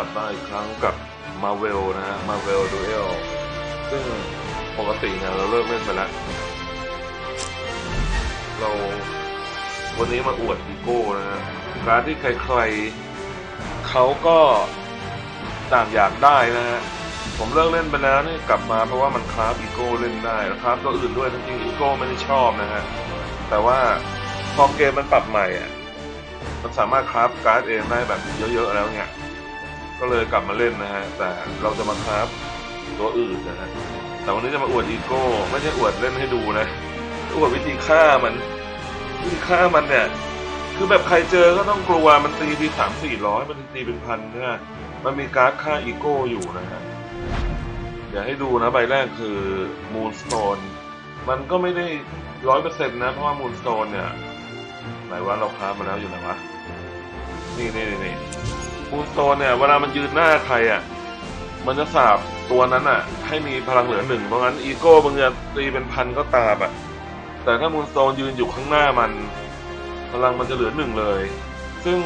ลับมาอีกครั้งกับ Marvel นะฮะ Marvel Duel ซึ่งปกติเนี่ยเราเลิกเล่นไปแล้ว เราวันนี้มาอวดอีโก้นะฮะการที่ใครๆเขาก็ต่างอยากได้นะฮะผมเลิกเล่นไปแล้วนี่กลับมาเพราะว่ามันคราฟอีโก้เล่นได้แล้วคราฟตัวอื่นด้วยจริงๆอีโก้ไม่ได้ชอบนะฮะแต่ว่าพอเกมมันปรับใหม่อะมันสามารถคราฟการ์ดเองได้แบบเยอะๆแล้วเนี่ย ก็เลยกลับมาเล่นนะฮะ แต่เราจะมาคราฟตัวอื่นนะฮะ แต่วันนี้จะมาอวดอีโก้ ไม่ใช่อวดเล่นให้ดูนะ อวดวิธีฆ่ามัน วิธีฆ่ามันเนี่ย คือแบบใครเจอก็ต้องกลัว มันตีทีสามสี่ร้อยมันตีเป็นพันเนี่ยมันมีการ์ดฆ่าอีโก้อยู่นะฮะอยาให้ดูนะใบแรกคือ Moonstone มันก็ไม่ได้ร้อยเปอร์เซ็นต์นะ เพราะว่า Moonstone เนี่ย ไหนว่าเราค้ามาแล้วอยู่ไหนวะ นี่นี่นี่ นี่ Moonstone เนี่ยเวลามันยืนหน้าใครอะมันจะสาบตัวนั้นอะ ให้มีพลังเหลือหนึ่งเพราะงั้นอีโก้มึงจะตีเป็นพันก็ตามอะ แต่ถ้า Moonstone ยืนอยู่ข้างหน้ามัน พลังมันจะเหลือหนึ่งเลย ซึ่ง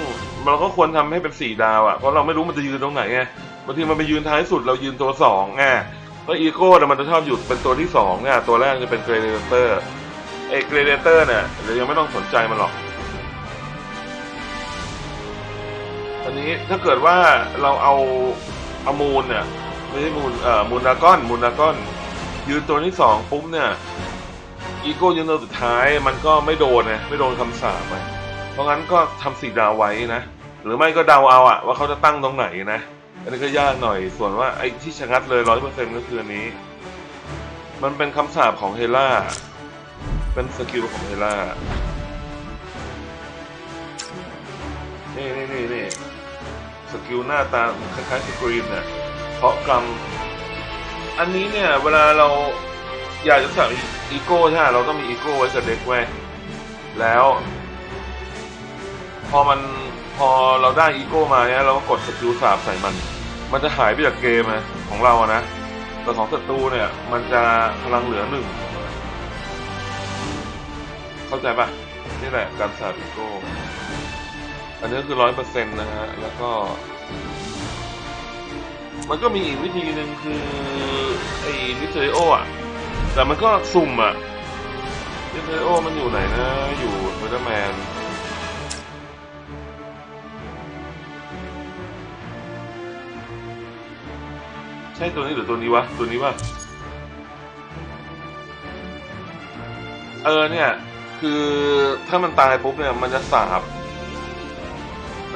เราก็ควรทำให้เป็นสี่ดาวอะเพราะเราไม่รู้มันจะยืนตรงไหนไงบางทีมันไปยืนท้ายสุดเรายืนตัวสองไงเพราะอีโก้เนี่ยมันจะชอบอยู่เป็นตัวที่สองเนี่ยตัวแรกจะเป็นเกรเดเตอร์ไอ้เกรเดเตอร์เนี่ยเรายังไม่ต้องสนใจมันหรอก นนี้ถ้าเกิดว่าเราเอาเอามูลเนี่ยไม่ใช่มูลเอ่อมูลดากอนมูลดากอนยืนตัวที่สองปุ๊บเนี่ยอีโก้ยืนตัวสุดท้ายมันก็ไม่โดนไงไม่โดนคำสาปไงเพราะงั้นก็ทำสีดาวไว้นะ หรือไม่ก็เดาเอาอะว่าเขาจะตั้งตรงไหนนะอันนี้ก็ยากหน่อยส่วนว่าไอ้ที่ชะงัดเลยร้อยเปอร์เซ็นต์ก็คืออันนี้ มันเป็นคำสาปของเฮล่าเป็นสกิลของเฮล่า สกิลหน้าตาคล้ายๆสกรีนเนี่ยเพราะกรรม อันนี้เนี่ย เวลาเราอยากจะสั่งอีโก้ใช่ไหมเราต้องมีอีโก้ไว้กับเด็กไว้แล้ว พอมันพอเราได้อีโก้มาเนี่ยเราก็กดสกิลสาบใส่มัน มันจะหายไปจากเกมนะของเราอะนะแต่ของศัตรูเนี่ย มันจะพลังเหลือหนึ่งเข้าใจปะนี่แหละการสาบอีโก้ อันนี้คือร้อยเปอร์เซ็นต์นะฮะ แล้วก็ มันก็มีอีกวิธีหนึ่งคือไอ้มิสเตอริโออะ แต่มันก็สุ่มอะมิสเตอริโอมันอยู่ไหนนะ อยู่เบอร์แมนใช่ตัวนี้หรือตัวนี้วะ ตัวนี้วะเออเนี่ย คือถ้ามันตายปุ๊บเนี่ย มันจะสาบ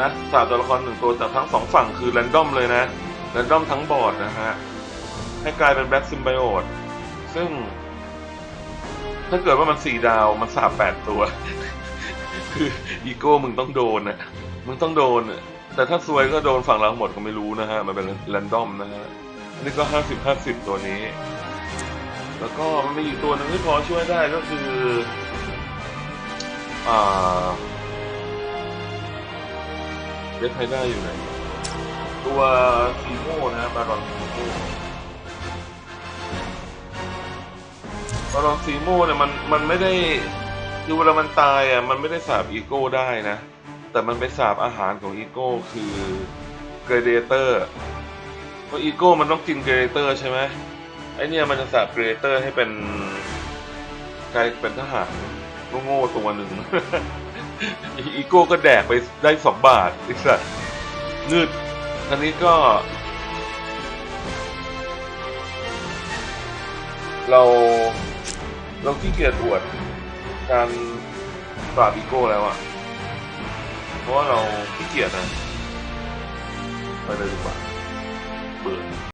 นะสาบตัวละครหนึ่งตัวแต่ทั้งสองฝั่งคือแรนดอมเลยนะแรนดอมทั้งบอร์ดนะฮะ ให้กลายเป็นแบล็กซิมไบโอตซึ่ง ถ้าเกิดว่ามันสี่ดาวมันสาบแปดตัว คืออีโก้มึงต้องโดนนะมึงต้องโดนแต่ถ้าซวยก็โดนฝั่งเราหมดก็ไม่รู้นะฮะ มันเป็นแรนดอมนะฮะนนี้ก็ห้าสิบห้าสิบตัวนี้ แล้วก็มันมีอีกตัวหนึ่งที่พอช่วยได้ก็คือ อ่า เดฟไฮด้าอยู่ไหน ตัวซีโม่นะบารอนซีโม่บารอนซีโม่เนี่ยมันมันไม่ได้คือเวลามันตายอะมันไม่ได้สาบอีโก้ได้นะ แต่มันไปสาบอาหารของอีโก้คือเกรเดเตอร์เพราะอีโก้มันต้องกินเกรเดเตอร์ใช่ไหมไอเนี่ยมันจะสาบเกรเดเตอร์ให้เป็นกลายเป็นทหารโง่ๆตัวหนึ่ง อีโก้ก็แดกไปได้สองบาทอีกสัตว์งืดอันนี้ก็ เราเราขี้เกียจอวดการปราบอีโก้แล้วอะเพราะว่าเราขี้เกียจนะ ไปเลยดีกว่าเบื่อ